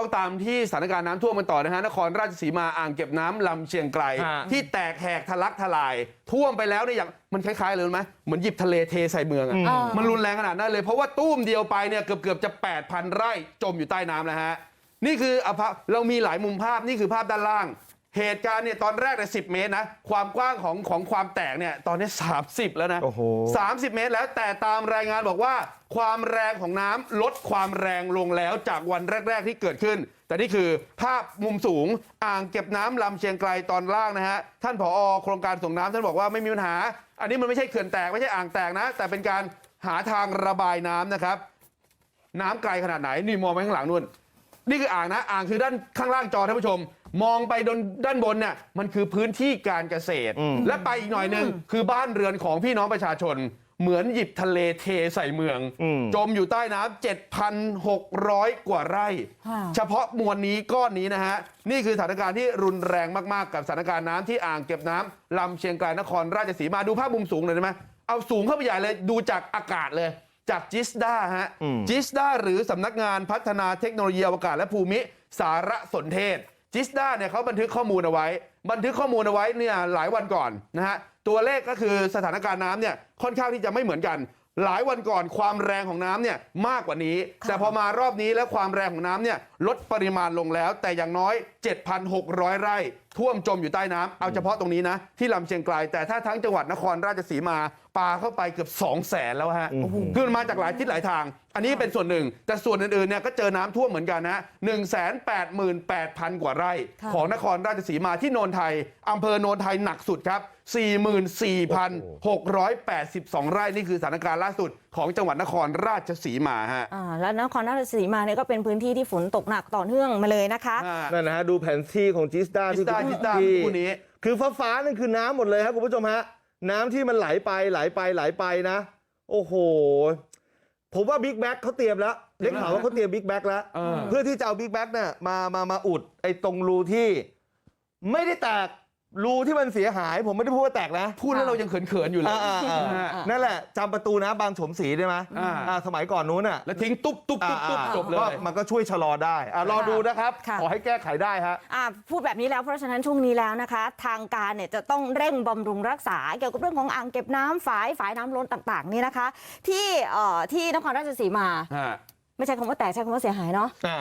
ต้องตามที่สถานการณ์น้ำท่วมกันต่อนะฮะนครราชสีมาอ่างเก็บน้ำลำเชียงไกล ฮะ ที่แตกแหกทะลักทลาย ท่วมไปแล้วเนี่ยอย่างมันคล้ายๆเลยรู้ไหมเหมือนหยิบทะเลเทใส่เมืองอะอืมมันรุนแรงขนาดนั้นเลยเพราะว่าตู้มเดียวไปเนี่ยเกือบเกือบๆจะ 8,000 ไร่จมอยู่ใต้น้ำแล้วฮะ นี่คืออภาพเรามีหลายมุมภาพนี่คือภาพด้านล่าง เหตุการณ์เนี่ยตอนแรกเนี่ยสิเมตรนะ ความกว้างของของความแตกเนี่ยตอนนี้ 30 แล้วนะโอ้โห30เมตรแล้วแต่ตามรายงานบอกว่า ความแรงของน้ำลดความแรงลงแล้วจากวันแรก ๆ ที่เกิดขึ้น แต่นี่คือภาพมุมสูงอ่างเก็บน้ำลำเชียงไกลตอนล่างนะฮะ ท่านผอโครงการส่งน้ำท่านบอกว่าไม่มีปัญหา อันนี้มันไม่ใช่เขื่อนแตกไม่ใช่อ่างแตกนะ แต่เป็นการหาทางระบายน้ำนะครับ น้ำไกลขนาดไหน นี่มองไปข้างหลังนู่น นี่คืออ่างนะอ่างคือด้านข้างล่างจอท่านผู้ชม มองไปดนด้านบนเนี่ยมันคือพื้นที่การเกษตรอืมและไปอีกหน่อยหนึ่งคือบ้านเรือนของพี่น้องประชาชน เหมือนหยิบทะเลเทใส่เมืองอืมจมอยู่ใต้น้ำ7,600 กว่าไร่ค่ะเฉพาะมวลนี้ก้อนนี้นะฮะ นี่คือสถานการณ์ที่รุนแรงมากๆกับสถานการณ์น้ำที่อ่างเก็บน้ำลำเชียงไกลนครราชสีมาดูภาพมุมสูงหน่อยได้ไหมเอาสูงเข้าไปใหญ่เลยดูจากอากาศเลย จากจิสดาฮะอืมจิสดาหรือสำนักงานพัฒนาเทคโนโลยีอวกาศและภูมิสารสนเทศจิสดาเนี่ยเขาบันทึกข้อมูลเอาไว้ บันทึกข้อมูลเอาไว้เนี่ยหลายวันก่อนนะฮะตัวเลขก็คือสถานการณ์น้ำเนี่ยค่อนข้างที่จะไม่เหมือนกัน หลายวันก่อนความแรงของน้ำเนี่ยมากกว่านี้ค่ะแต่พอมารอบนี้แล้วความแรงของน้ำเนี่ยลดปริมาณลงแล้ว แต่อย่างน้อย 7,600 ไร่ ท่วมจมอยู่ใต้น้ำเอาเฉพาะตรงนี้นะที่ลำเชียงไกลแต่ถ้าทั้งจังหวัดนครราชสีมาปาเข้าไปเกือบ2 0 0แสนแล้วฮะโอ้โหคือมันมาจากหลายทิศหลายทาง อันนี้เป็นส่วนหนึ่ง แต่ส่วนอื่นๆเนี่ยก็เจอน้ำท่วมเหมือนกันนะหนึ่งแสนแปดหมื่นแปดพันกว่าไร่ค่ะของนครราชสีมาที่โนนไทยอำเภอโนนไทยหนักสุดครับ 44,682 ไร่นี่คือสถานการณ์ล่าสุดของจังหวัดนครราชสีมาฮะอ่าแล้วนครราชสีมาเนี่ยก็เป็นพื้นที่ที่ฝนตกหนักต่อเนื่องมาเลยนะคะนั่นนะฮะดูแผนที่ของจิสดาจิสดาจิสดาคู่นี้คือฟ้าฟ้าๆนั่นคือน้ำหมดเลยครับคุณผู้ชมฮะ น้ำที่มันไหลไปไหลไปไหลไปนะโอ้โหผมว่าบิ๊กแบ็กเขาเตรียมแล้วเล็กข่าวว่าเขาเตรียมบิ๊กแบ็กแล้วเออเพื่อที่จะเอาบิ๊กแบ็กเนี่ยมามามาอุดไอ้ตรงรูที่ไม่ได้แตก รูที่มันเสียหายผมไม่ได้พูดว่าแตกนะ พูดแล้วเรายังเขินๆอยู่เลยอ่าอ่าอ่าฮะนั่นแหละจำประตูน้ำบางโฉมศรีได้ไหมอ่าอ่าสมัยก่อนนู้นอะแล้วทิ้งตุ๊บตุ๊บตุ๊บตุ๊บอ่าจบเลก็ยมันก็ช่วยชะลอได้อ่ารอดูนะครับค่ะขอให้แก้ไขได้ฮะอ่าพูดแบบนี้แล้วเพราะฉะนั้นช่วงนี้แล้วนะคะ ทางการเนี่ยจะต้องเร่งบำรุงรักษา เกี่ยวกับเรื่องของอ่างเก็บน้ำฝายฝายน้ำล้นต่างๆนี่นะคะ ที่เอ่อที่นครราชสีมาฮะไม่ใช่คำว่าแตกใช้คำว่าเสียหายเนาะอ่า